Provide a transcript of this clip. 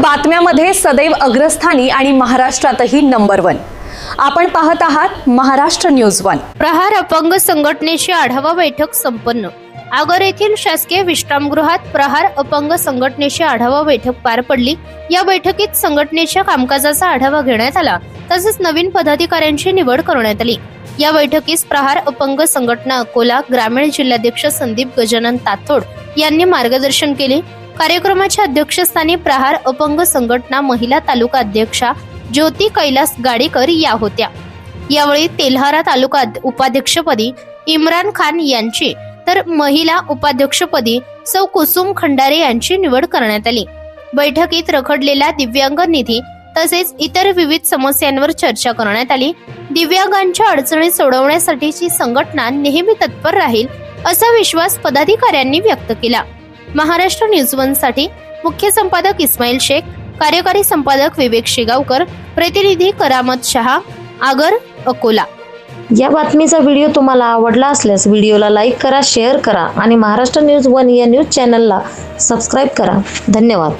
बातम्यामध्ये सदैव अग्रस्थानी आणि महाराष्ट्रातही नंबर वन. आपण पाहत आहात महाराष्ट्र न्यूज वन. प्रहार अपंग संघटनेची आढावा बैठक संपन्न. आगर येथील शासकीय विश्रामगृहात प्रहार अपंग संघटनेची आढावा बैठक पार पडली. या बैठकीत संघटनेच्या कामकाजाचा आढावा घेण्यात आला. तसेच नवीन पदाधिकाऱ्यांची निवड करण्यात आली. या बैठकीस प्रहार अपंग संघटना अकोला ग्रामीण जिल्हाध्यक्ष संदीप गजानन तातोड यांनी मार्गदर्शन केले. कार्यक्रमाच्या अध्यक्षस्थानी प्रहार अपंग संघटना महिला तालुका अध्यक्षा ज्योती कैलास गाडेकर या होत्या. यावेळी तेल्हारा तालुका उपाध्यक्षपदी इम्रान खान यांची तर महिला उपाध्यक्षपदी सौ कुसुम खंडारे यांची निवड करण्यात आली. बैठकीत रखडलेला दिव्यांग निधी तसेच इतर विविध समस्यांवर चर्चा करण्यात आली. दिव्यांगांच्या अडचणी सोडवण्यासाठीची संघटना नेहमी तत्पर राहील असा विश्वास पदाधिकाऱ्यांनी व्यक्त केला. महाराष्ट्र न्यूज वनसाठी मुख्य संपादक इस्माईल शेख कार्यकारी संपादक विवेक शेगावकर प्रतिनिधी करामत शहा आगर अकोला. या बातमीचा व्हिडिओ तुम्हाला आवडला असल्यास व्हिडिओला लाईक करा शेअर करा आणि महाराष्ट्र न्यूज वन या न्यूज चॅनलला सबस्क्राईब करा. धन्यवाद.